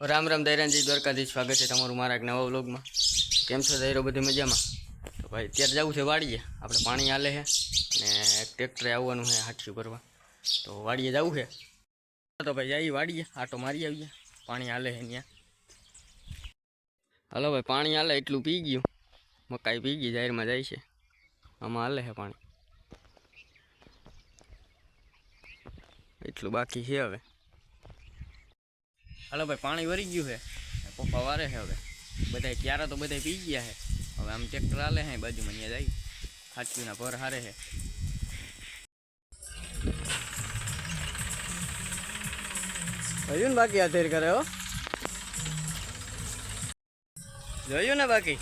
રામ રામ દૈરાનજી દ્વારકાથી સ્વાગત છે તમારું મારા એક નવા વ્લોગમાં. કેમ છો દૈરો બધી મજામાં? તો ભાઈ, અત્યારે જવું છે વાડીએ. આપણે પાણી હાલે છે અને ટ્રેક્ટરે આવવાનું છે હાથિયું કરવા તો વાડીએ જવું છે. તો ભાઈ જઈએ વાડીએ. આટો મારી આવીએ. પાણી હાલે છે ત્યાં હાલો ભાઈ, પાણી હાલે એટલું પી ગયું. મકાઈ પી ગઈ, જાહેરમાં જાય છે. આમાં હાલે છે પાણી. એટલું બાકી છે હવે. હાલો ભાઈ, પાણી વરી ગયું છે. પપ્પા વારે છે હવે. બધા ક્યારા તો બધા પી ગયા છે. હવે આમ ટ્રેક્ટર હાલે છે, બાજુમાં અહીંયા જાય. હાચવીના પર હારે છે. જોયું ને બાકી હાથેર કરે હો? જોયું ને બાકી?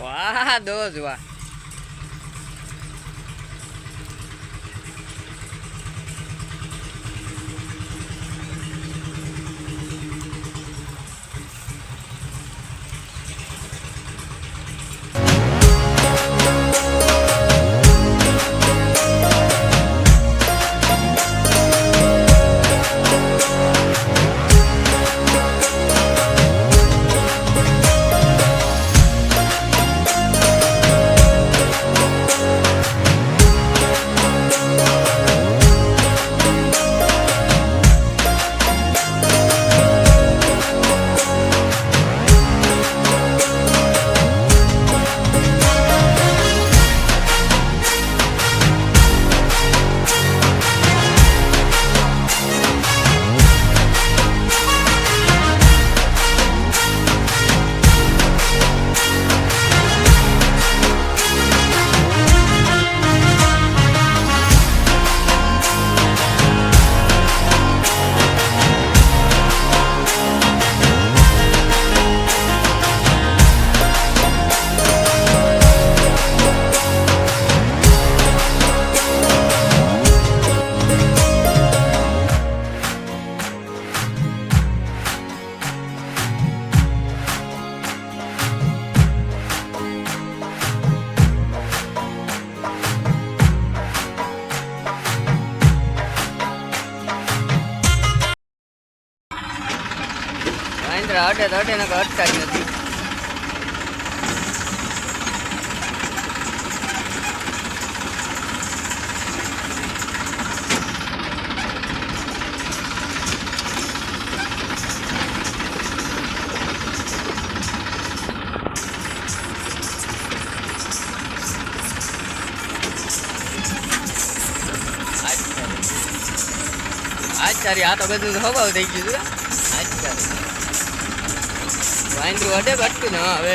વાહ દોજ વાહ. મહેન્દ્ર અડે તો અડે નકર અટતા જ નથી આજ તારી આ તો બધું હવાવ થઈ ગયું છે આજ તારી વાંદરું અડે અટક્યું ને હવે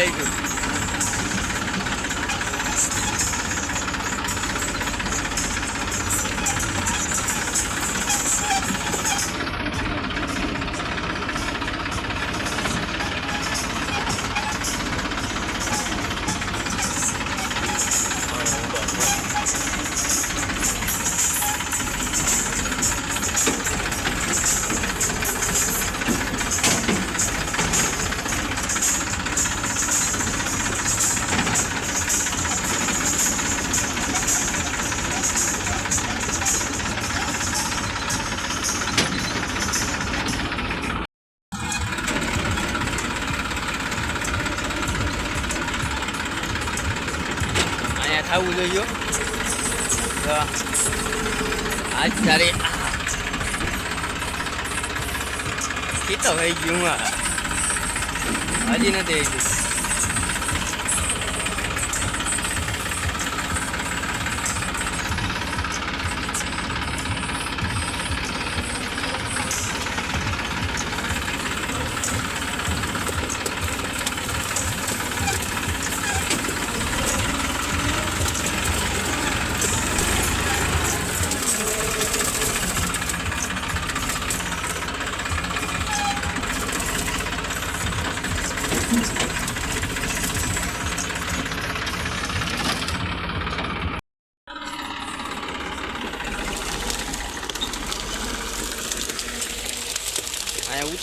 ગયું જોઈએ. આજ તારે કીતો ભાઈ ગયું હજી નથી આવી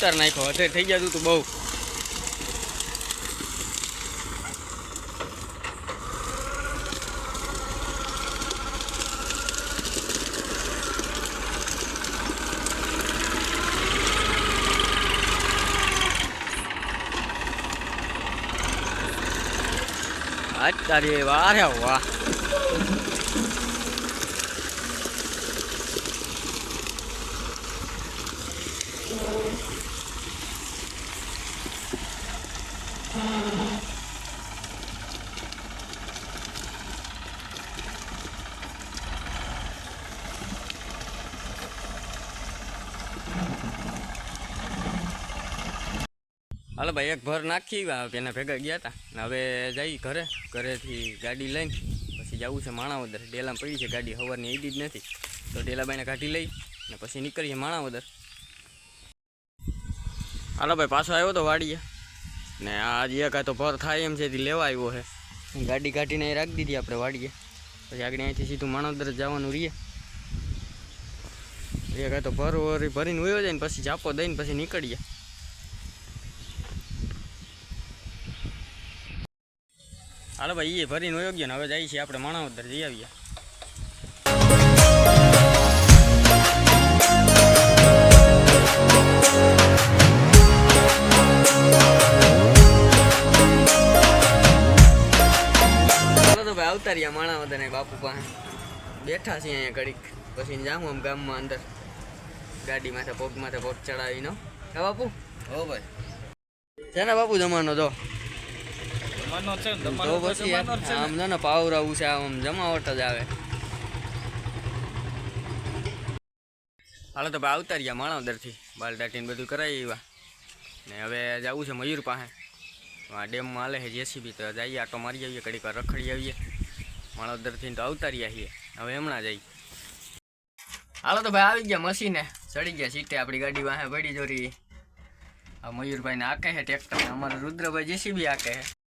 ઉતાર નાખ્યો હથે થઈ જતું તું બહુ અત્યારે વારે વાહ હાલો ભાઈ, એક ભર નાખી એના ભેગા ગયા હતા હવે જઈ ઘરે, ઘરેથી ગાડી લઈને, પછી જવું છે માણાવદર. ડેલામાં પડી છે ગાડી સવારની એડી જ નથી. તો ડેલાબાઈને કાઢી લઈ, ને પછી નીકળીએ માણાવદર. હાલો ભાઈ, પાછો આવ્યો તો વાડીએ. ને આજે એક આ તો ભર થાય એમ છે તે લેવા આવ્યો છે. ગાડી કાઢીને અહીં રાખી દીધી આપણે વાડીએ. પછી આગળ અહીંથી સીધું માણોદર જવાનું રહીએ એ આ તો ભર વરી ભરીને ઉયો જાય ને પછી ચાપો દઈને પછી નીકળીએ. હાલો ભાઈ એ ભરીને ઉયો ગયો ને હવે જાય છીએ આપણે માણાવદર જઈ આવીએ. આવતા રહ્યા માણાવદર બાપુ પાસે. બેઠા છીએ અહીંયા ઘડીક. પછી જાઉં આમ ગામમાં અંદર. ગાડી માથે પગ માથે પગ ચડાવીનો. હા બાપુ? હો ભાઈ. છે ને બાપુ જમાનો તો? પછી આમ જો ને. પાવરાવું છે આમ જમાવટ જ આવે. હાલો તો ભાઈ આવતા રહ્યા માણાવદરથી બાલ દાટીને બધું કરાવી આવ્યા ને હવે જવું છે મયુર પાસે. આ ડેમમાં હાલે છે જેસીબી તો જઈએ આટો મારી આવીએ ઘડીક વાર રખડી આવીએ. માણાવદરથી તો આવતા છીએ. હવે હમણાં જઈ હાલો તો ભાઈ આવી ગયા મશીને. ચડી ગયા સીટે આપણી ગાડી વાહે પડી જોરી. આ મયુરભાઈને આકે છે ટ્રેક્ટર અમારે રુદ્રભાઈ જેસીબી આકે છે.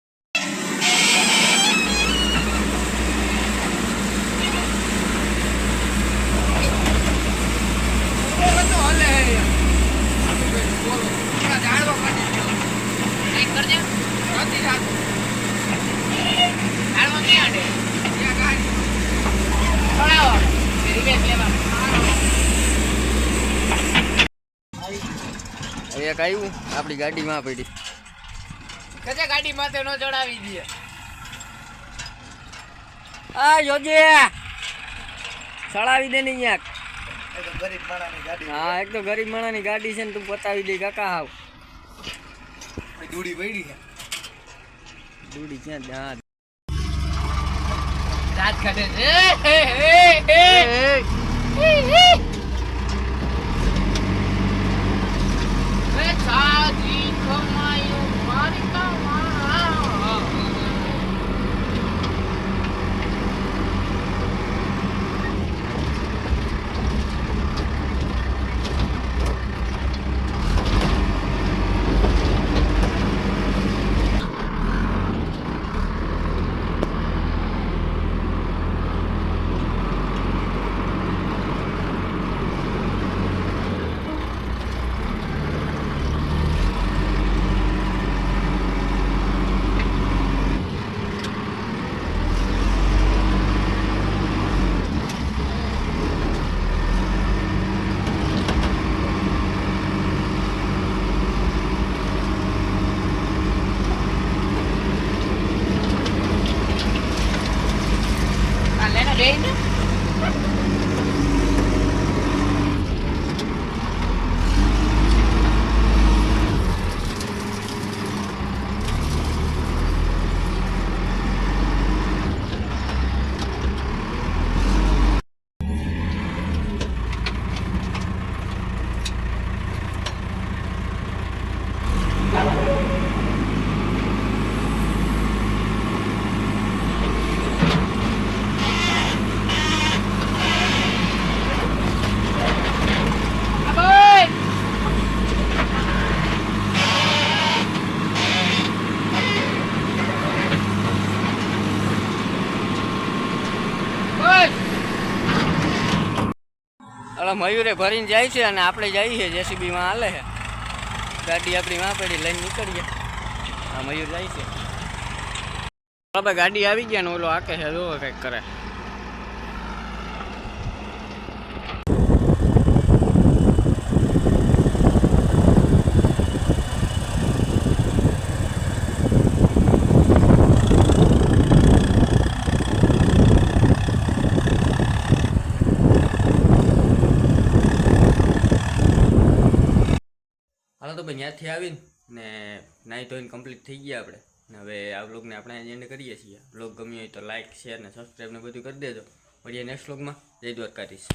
એક આવ્યું આપણી ગાડીમાં પડી. કજે ગાડી માથે નો ચડાવી દે. આ યોગ્ય ચડાવી દે ને અહીંયા હા એક તો ગરીબ માણાની ગાડી છે ને તું પતાવી દે કાકા હાવ. દૂડી પડી છે. દૂડી ક્યાં હા રાત કાઢે છે હે હે હે મયુરે ભરીને જાય છે અને આપણે જઈએ છીએ જેસીબીમાં હાલે છે. ગાડી આપણી માં પડી, લઈને નીકળીએ. આ મયુર જાય છે. આપણે ગાડી આવી ગયા ને ઓલો આકે છે, જોવો કંઈક કરે. ભાઈ ત્યાંથી આવીને ને નાહી ધોઈને કમ્પ્લીટ થઈ ગયા આપણે. ને હવે આ વ્લોગને આપણે એન્ડ કરીએ છીએ. વ્લોગ ગમ્યો હોય તો લાઇક શેર ને સબસ્ક્રાઈબ ને બધું કરી દેજો. મળીએ નેક્સ્ટ વ્લોગમાં જય દ્વારકાધીશ.